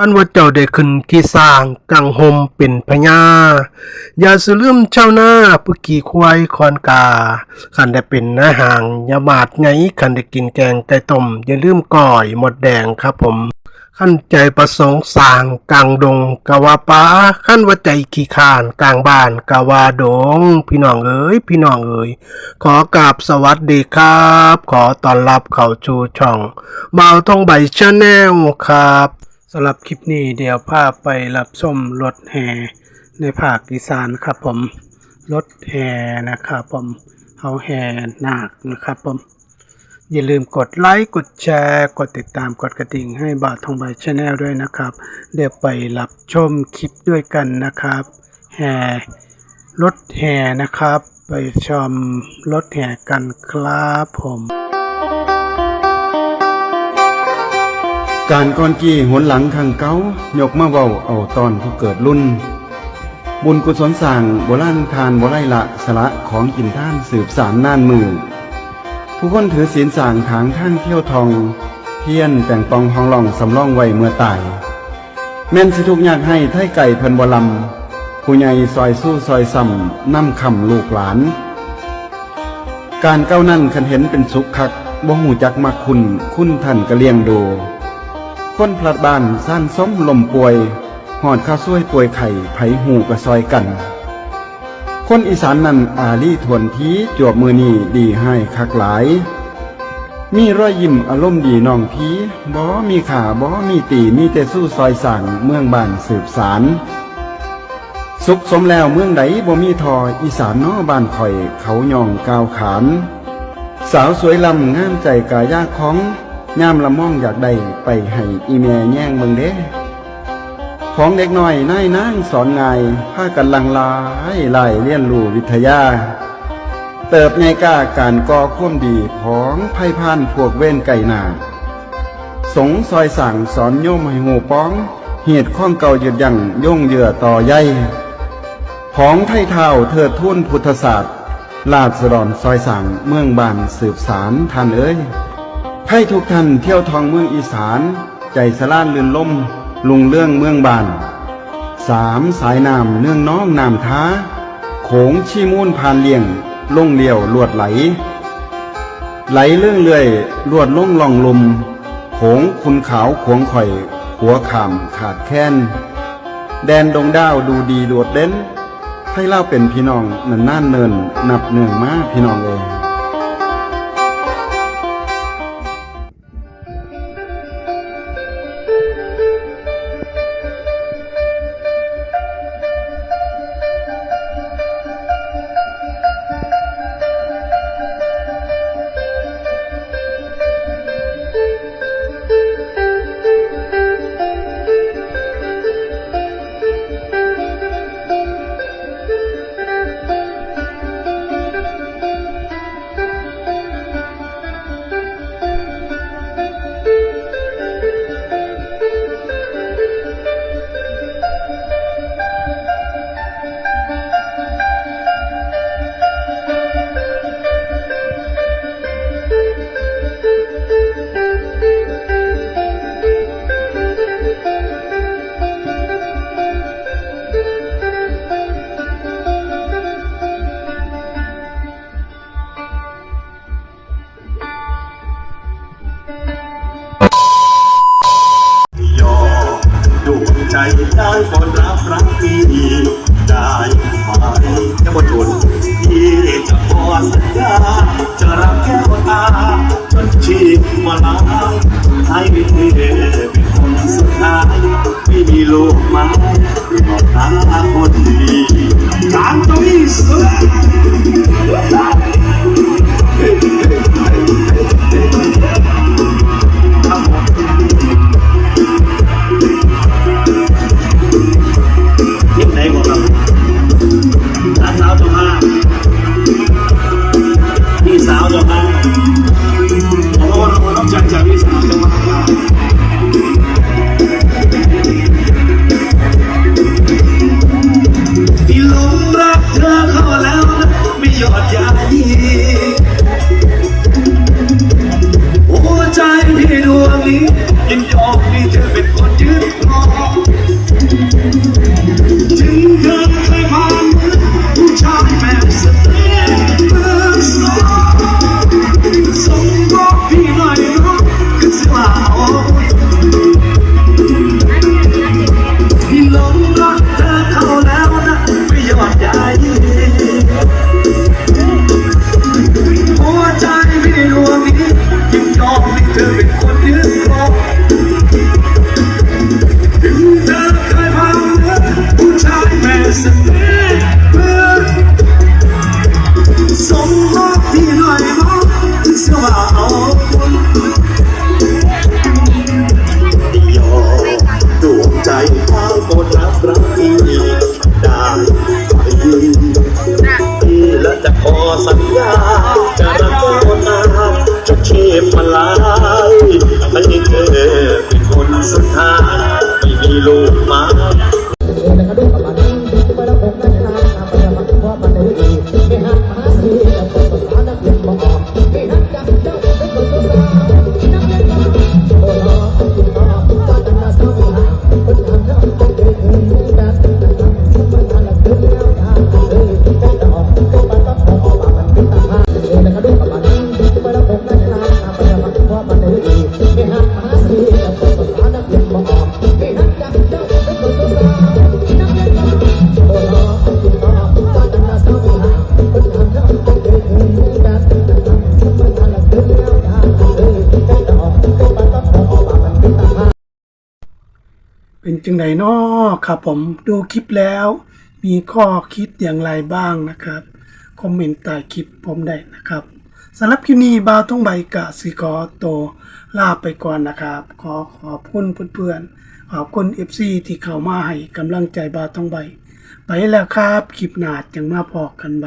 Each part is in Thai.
คันว่าเจ้าได้ขึ้นที่สร้างกังหมเป็นพญาอย่าสลืมเจ้าหน้าผู้ขี่ควายคอนกาคันได้เป็นอาหางอย่ามาดไงคันได้กินแกงไก่ต้มอย่าลืมก่อยหมดแดงครับผมขั้นใจประสงค์สร้างกลางดงกะว่าป้าขั้นว่าใจขี้ขานกลางบ้านกะว่าดง พี่น้องเอ๋ยพี่น้องเอ๋ยขอกราบสวัสดีครับ ขอต้อนรับเข้าชูช่องบ่าวทองใบชาแนลครับ สำหรับคลิปนี้เดี๋ยวพาไปรับชมรถแห่ในภาคอีสานครับผมรถแห่นะครับผมเขาแห่นาคนะครับผมอย่าลืมกดไลค์กดแชร์ กดติดตามกดกระดิ่งให้บาททองใบชาแนลด้วยนะครับ เดี๋ยวไปรับชมคลิปด้วยกันนะครับแห่รถแห่นะครับ ไปชมรถแห่กันครับผม การก่อนกี้หนหลังขังเก้ายกมาเว้าเอาตอนผู้เกิดรุ่น บุญกุศลสร้างโบราณทานโบไรละสละของกินท่านสืบสารน่านมือ ผู้คนถือศีลสร้างทางท่านเที่ยวทอง เทียนแต่งปองห้องหล่องสำรองไว้เมื่อตาย แม่นสิทุกอยากให้ไทยไก่เพิ่นบลำผู้ใหญ่ซอยสู้ซอยซ้ำนำคำลูกหลาน การเก้านั่นคันเห็นเป็นสุขคักบ่หูจักมักคุณ คุณท่านก็เลี้ยงดู คนพลัดบ้านสร้างซ้มลมป่วยหอดข้าวซ้วยป่วยไข่ไผหูกระซอยกัน คนอีสานนั่นอาลีทวนทีจวบมือนี่ดีให้คักหลาย มีรอยยิ้มอารมณ์ดีน้องพีบ่มีขาบ่มีตีมีแต่สู้ซอยสั่งเมืองบ้านสืบสารสุขสมแล้วเมืองใดบ่มีทออีสานน้อบ้านข่อยเขาย่องก้าวขาน สาวสวยลำงามใจกายากของ ยามละม่องอยากได้ไปให้อีแม่แย่งเมืองเด้ ของเด็กน้อยนายนางสอนง่ายพากันลังลายไล่เรียนรู้วิทยา เติบในกล้าการก่อความดีของไพ่พานพวกเว้นไก่นาสงซอยสั่งสอนโยมให้หูป้อง เหตุข้องเก่าหยุดยั่งย่งเหยื่อต่อใยของไทยเท่าเทิดทุ่นพุทธศาสตร์ลาดสรอนซอยสั่งเมืองบานสืบสารท่านเอ้ย ให้ทุกท่านเที่ยวทองเมืองอีสาน ใจสลานลื่นล่ม ลุงเรื่องเมืองบานสามสายน้ำเนื่องน้องน้ำท้า โขงชีมูนผ่านเลี่ยงลงเลียวลวดไหล ไหลเรื่องเลื่อยลวดล่องล่องลมโขงคุณขาวขวงข่อย หัวขามขาดแค้น แดนดงดาวดูดีโดดเด่นให้เล่าเป็นพี่น้องนันน่านเนินนับเนืองมาพี่น้องเอยย ลกไม้หลอกตาคน พมาลายให้เธอเป็นคนสุดท้ายไม่มีลูกมา เป็นจังไดน้อครับผมดูคลิปแล้ว มีข้อคิดอย่างไรบ้างนะครับ คอมเมนต์ใต้คลิปผมได้นะครับ สำหรับคลิปนี้บาวต้องใบกะสิขอโตลาไปก่อนนะครับ ขอขอบคุณเพื่อนๆขอบคุณ FC ที่เข้ามาให้กำลังใจบาวต้องใบ ไปแล้วครับคลิปหนาดจังมาพอกันไป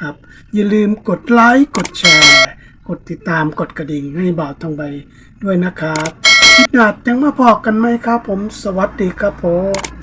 ครับ อย่าลืมกดไลค์กดแชร์ กดติดตามกดกระดิ่งให้บ่าวทองใบด้วยนะครับคลิปหนาดจังมาพอกันไหมครับ ผมสวัสดีครับผม